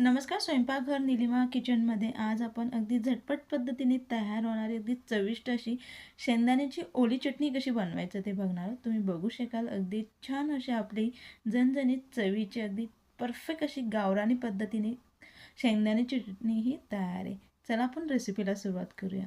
नमस्कार स्वयंपाकघर निलिमा किचनमध्ये आज आपण अगदी झटपट पद्धतीने तयार होणारी अगदी चविष्ट अशी शेंगदाण्याची ओली चटणी कशी बनवायचं ते बघणार आहोत. तुम्ही बघू शकाल अगदी छान अशी आपली झणझणीत चवीची अगदी परफेक्ट अशी गावरानी पद्धतीने शेंगदाण्याची चटणी ही तयार आहे. चला आपण रेसिपीला सुरुवात करूया.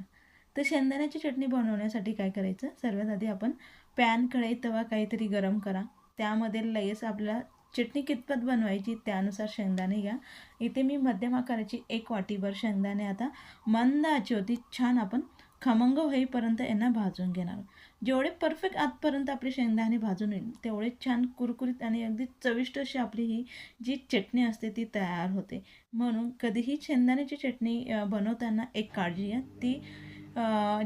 तर शेंगदाण्याची चटणी बनवण्यासाठी काय करायचं? सर्वात आधी आपण पॅन कढई तवा काहीतरी गरम करा. त्यामध्ये लगेच आपल्याला चटणी कितपत बनवायची त्यानुसार शेंगदाणे घ्या. इथे मी मध्यम आकाराची एक वाटीभर शेंगदाणे आता मंद आचेवरती छान आपण खमंग होईपर्यंत यांना भाजून घेणार. जेवढे परफेक्ट आतपर्यंत आपले शेंगदाणे भाजून येईल तेवढे छान कुरकुरीत आणि अगदी चविष्ट अशी आपली ही जी चटणी असते ती तयार होते. म्हणून कधीही शेंगदाण्याची चटणी बनवताना एक काळजी घ्या. ती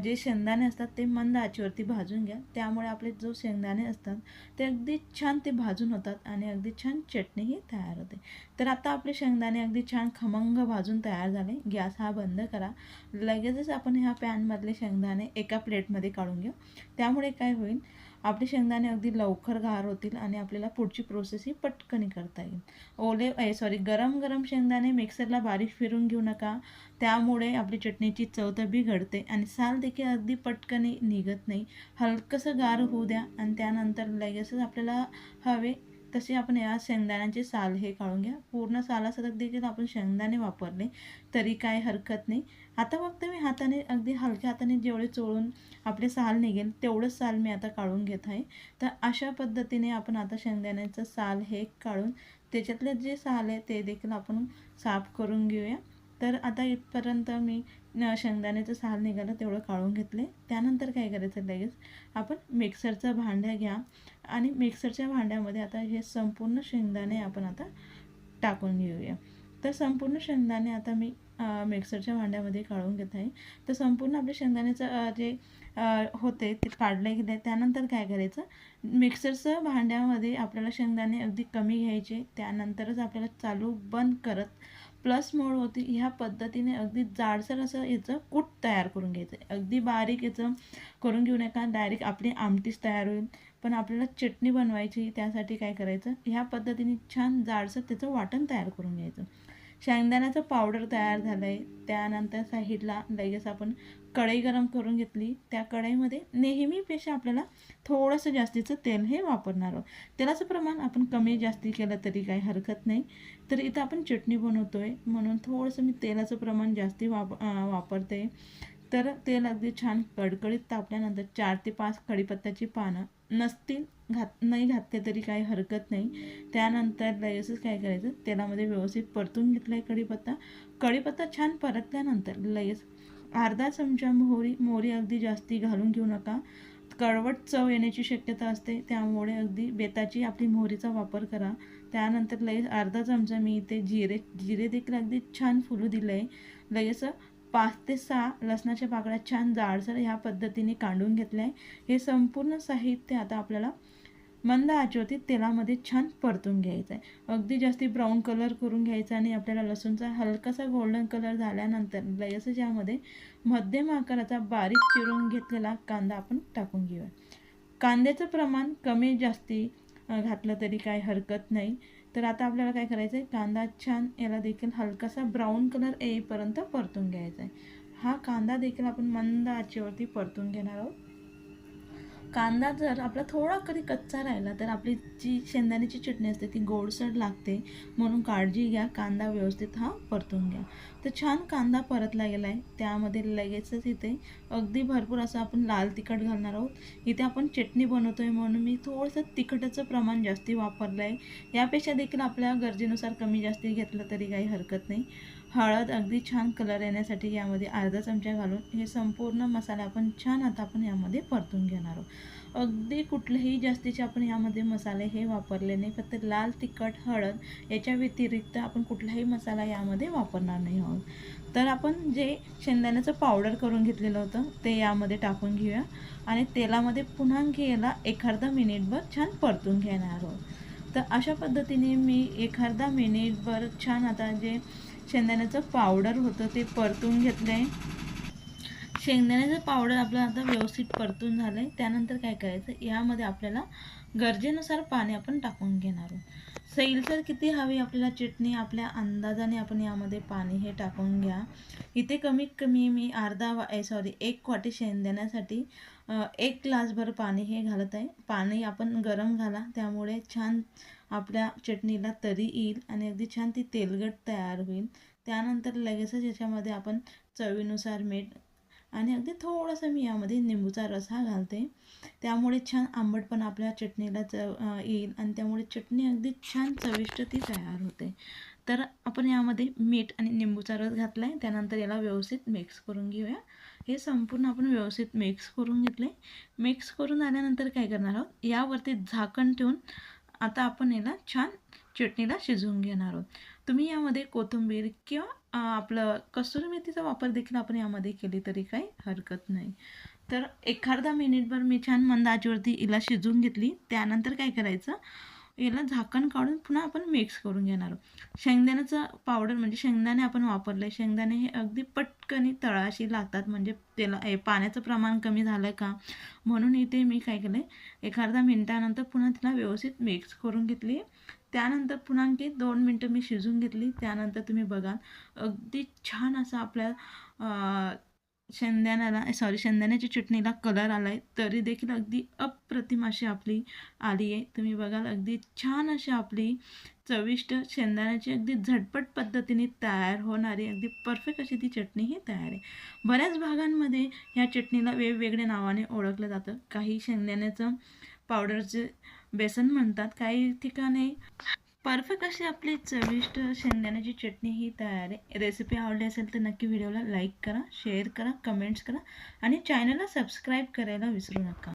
जे शेंगदाणे असतात ते मंद आचेवरती भाजून घ्या. त्यामुळे आपले जो शेंगदाणे असतात ते अगदी छान ते भाजून होतात आणि अगदी छान चटणीही तयार होते. तर आता आपले शेंगदाणे अगदी छान खमंग भाजून तयार झाले. गॅस हा बंद करा. लगेचच आपण ह्या पॅनमधले शेंगदाणे एका प्लेटमध्ये काढून घेऊ. त्यामुळे काय होईल? आपले शेंगदाणे अगदी लवकर गार होतील आणि आपल्याला पुढची प्रोसेस ही पटकनी करता येईल. ओले सॉरी गरम गरम शेंगदाणे मिक्सरला बारीक फिरून घेऊ नका. त्यामुळे आपली चटणीची चव तर बिघडते आणि साल देखील अगदी पटकनी निघत नाही. हलकंसं गार होऊ द्या आणि त्यानंतर लगेचच आपल्याला हवे तसे आपण या शेंगदाण्याचे साल हे काढून घ्या. पूर्ण सालासकट देखील आपण शेंगदाणे वापरले तरी काय हरकत नाही. आता फक्त मी हाताने अगदी हलक्या हाताने जेवढे चोळून आपले साल निघेल तेवढंच साल मी आता काढून घेत आहे. तर अशा पद्धतीने आपण आता शेंगदाण्याचं साल हे काढून त्याच्यातले जे साल आहे ते देखील आपण साफ करून घेऊया. तर आता इथपर्यंत मी शेंगदाण्याचं साल निघालं तेवढं काढून घेतले. त्यानंतर काय करायचं लगेच? आपण मिक्सरचं भांड्या घ्या आणि मिक्सरच्या भांड्यामध्ये आता हे संपूर्ण शेंगदाणे आपण आता टाकून घेऊया. तर संपूर्ण शेंगदाणे आता मी मिक्सरच्या भांड्यामध्ये काढून घेत आहे. तर संपूर्ण आपले शेंगदाण्याचं जे होते ते काढले गेले. त्यानंतर काय करायचं? मिक्सरचं भांड्यामध्ये आपल्याला शेंगदाणे अगदी कमी घ्यायचे. त्यानंतरच आपल्याला चालू बंद करत प्लस मोड होती ह्या पद्धतीने अगदी जाडसर असं याचं कूट तयार करून घ्यायचं. आहे अगदी बारीक याचं करून घेऊ नका डायरेक्ट आपली आमटीच तयार होईल. पण आपल्याला चटणी बनवायची त्यासाठी काय करायचं? ह्या पद्धतीने छान जाडसर त्याचं वाटण तयार करून घ्यायचं. शेंगदाण्याचं पावडर तयार झालं आहे त्यानंतर साईडला लगेच आपण कढई गरम करून घेतली. त्या कढईमध्ये नेहमीपेक्षा आपल्याला थोडंसं जास्तीचं तेल हे वापरणार आहोत. तेलाचं प्रमाण आपण कमी जास्ती केलं तरी काही हरकत नाही. तर इथं आपण चटणी बनवतो आहे म्हणून थोडंसं मी तेलाचं प्रमाण जास्ती वाप वापरते. तर तेल अगदी छान कडकडीत तापल्यानंतर चार ते पाच कढीपत्त्याची पानं नसतील घात नाही घातले तरी काही हरकत नाही. त्यानंतर लगेचच काय करायचं? तेलामध्ये व्यवस्थित परतून घेतला आहे कढीपत्ता कढीपत्ता छान परतल्यानंतर लगेच अर्धा चमचा मोहरी मोहरी अगदी जास्ती घालून घेऊ नका. कडवट चव येण्याची शक्यता असते. त्यामुळे अगदी बेताची आपली मोहरीचा वापर करा. त्यानंतर लगेच अर्धा चमचा मी इथे जिरे जिरे देखील अगदी छान फुलू दिलं आहे लगेच पाच ते सहा लसणाच्या पाकळ्या छान जाडसर ह्या पद्धतीने कांडून घेतलं आहे हे संपूर्ण साहित्य आता आपल्याला मंद आचेवरती तेलामध्ये छान परतून घ्यायचं आहे अगदी जास्ती ब्राऊन कलर करून घ्यायचा आणि आपल्याला लसूणचा हलकासा गोल्डन कलर झाल्यानंतर लगेच ज्यामध्ये मध्यम आकाराचा बारीक चिरून घेतलेला कांदा आपण टाकून घेऊया. कांद्याचं प्रमाण कमी जास्ती घातलं तरी काही हरकत नाही. तर आता आपल्याला काय करायचं आहे कांदा छान याला देखील हलकासा ब्राऊन कलर येईपर्यंत परतून घ्यायचा आहे हा कांदा देखील आपण मंद आचेवरती परतून घेणार आहोत. कांदा जर आपला थोडा कधी कच्चा राहिला तर आपली जी शेंदाण्याची चटणी असते ती गोडसर लागते. म्हणून काळजी घ्या कांदा व्यवस्थित हा परतून घ्या. तर छान कांदा परतला गेला आहे त्यामध्ये लगेचच इथे अगदी भरपूर असं आपण लाल तिखट घालणार आहोत. इथे आपण चटणी बनवतो आहे म्हणून मी थोडंसं तिखटाचं प्रमाण जास्ती वापरलं आहे यापेक्षा देखील आपल्या गरजेनुसार कमी जास्ती घेतलं तरी काही हरकत नाही. हळद अगदी छान कलर येण्यासाठी यामध्ये अर्धा चमचा घालून हे संपूर्ण मसाले आपण छान आता आपण यामध्ये परतून घेणार आहोत. अगदी कुठलेही जास्तीचे आपण यामध्ये मसाले हे वापरले नाही फक्त लाल तिखट हळद याच्या व्यतिरिक्त आपण कुठलाही मसाला यामध्ये वापरणार नाही आहोत. तर आपण जे शेंगदाण्याचं पावडर करून घेतलेलं होतं ते यामध्ये टाकून घेऊया आणि तेलामध्ये पुन्हा घ्यायला एखादा मिनिटभर छान परतून घेणार आहोत. तर अशा पद्धतीने मी एखादा मिनिटभर छान आता जे शेंगदाण्याचं पावडर होतं ते परतून घेतलं आहे शेंगदाण्याचं पावडर आपलं आता व्यवस्थित परतून झालं आहे त्यानंतर काय करायचं? यामध्ये आपल्याला गरजेनुसार पाणी आपण टाकून घेणार आहोत. सैलसर किती हवी आपल्याला चटणी? आपल्या अंदाजाने आपण यामध्ये पाणी हे टाकून घ्या. इथे कमीत कमी मी अर्धा वा सॉरी एक वाटी शेंगदाण्यासाठी एक ग्लासभर पाणी हे घालत आहे. पाणी आपण गरम घाला. त्यामुळे छान आपल्या चटणीला तरी येईल आणि अगदी छान ती तेलगट तयार होईल. त्यानंतर लगेचच याच्यामध्ये आपण चवीनुसार मीठ आणि अगदी थोडंसं मी यामध्ये निंबूचा रस हा घालते. त्यामुळे छान आंबट पण आपल्या चटणीला चव येईल आणि त्यामुळे चटणी अगदी छान चविष्ट ती तयार होते. तर आपण यामध्ये मीठ आणि निंबूचा रस घातला आहे त्यानंतर याला व्यवस्थित मिक्स करून घेऊया. हे संपूर्ण आपण व्यवस्थित मिक्स करून घेतले. मिक्स करून आल्यानंतर काय करणार आहोत? यावरती झाकण ठेवून आता आपण याला छान चटणीला शिजवून घेणार आहोत. तुम्ही यामध्ये कोथिंबीर किंवा आपलं कसुरी मेथीचा वापर देखील आपण यामध्ये केली तरी काही हरकत नाही. तर एखादा मिनिटभर मी छान मंद हिला शिजवून घेतली. त्यानंतर काय करायचं? याला झाकण काढून पुन्हा आपण मिक्स करून घेणार आहोत. शेंगदाण्याचं पावडर म्हणजे शेंगदाणे आपण वापरले शेंगदाणे हे अगदी पटकनी तळाशी लागतात. म्हणजे त्याला हे पाण्याचं प्रमाण कमी झालं का? म्हणून इथे मी काय केलं आहे एक अर्धा मिनटानंतर पुन्हा तिला व्यवस्थित मिक्स करून घेतली. त्यानंतर पुन्हा आणखी दोन मिनटं मी शिजून घेतली. त्यानंतर तुम्ही बघाल अगदी छान असं आपल्या शेंगदाण्याला सॉरी शेंगदाण्याची चटणीला कलर आला आहे तरी देखील अगदी अप्रतिम अशी आपली आली आहे. तुम्ही बघाल अगदी छान अशी आपली चविष्ट शेंगदाण्याची अगदी झटपट पद्धतीने तयार होणारी अगदी परफेक्ट अशी ती चटणी ही तयार आहे. बऱ्याच भागांमध्ये ह्या चटणीला वेगवेगळ्या नावाने ओळखलं जातं. काही शेंगदाण्याचं पावडरचे बेसन म्हणतात काही ठिकाणी परफेक्ट अशी आपली चविष्ट शेंगदाण्याची चटणी ही तयार आहे. रेसिपी आवडली असेल तर नक्की व्हिडिओला लाईक करा शेअर करा कमेंट्स करा आणि चॅनलला सबस्क्राईब करायला विसरू नका.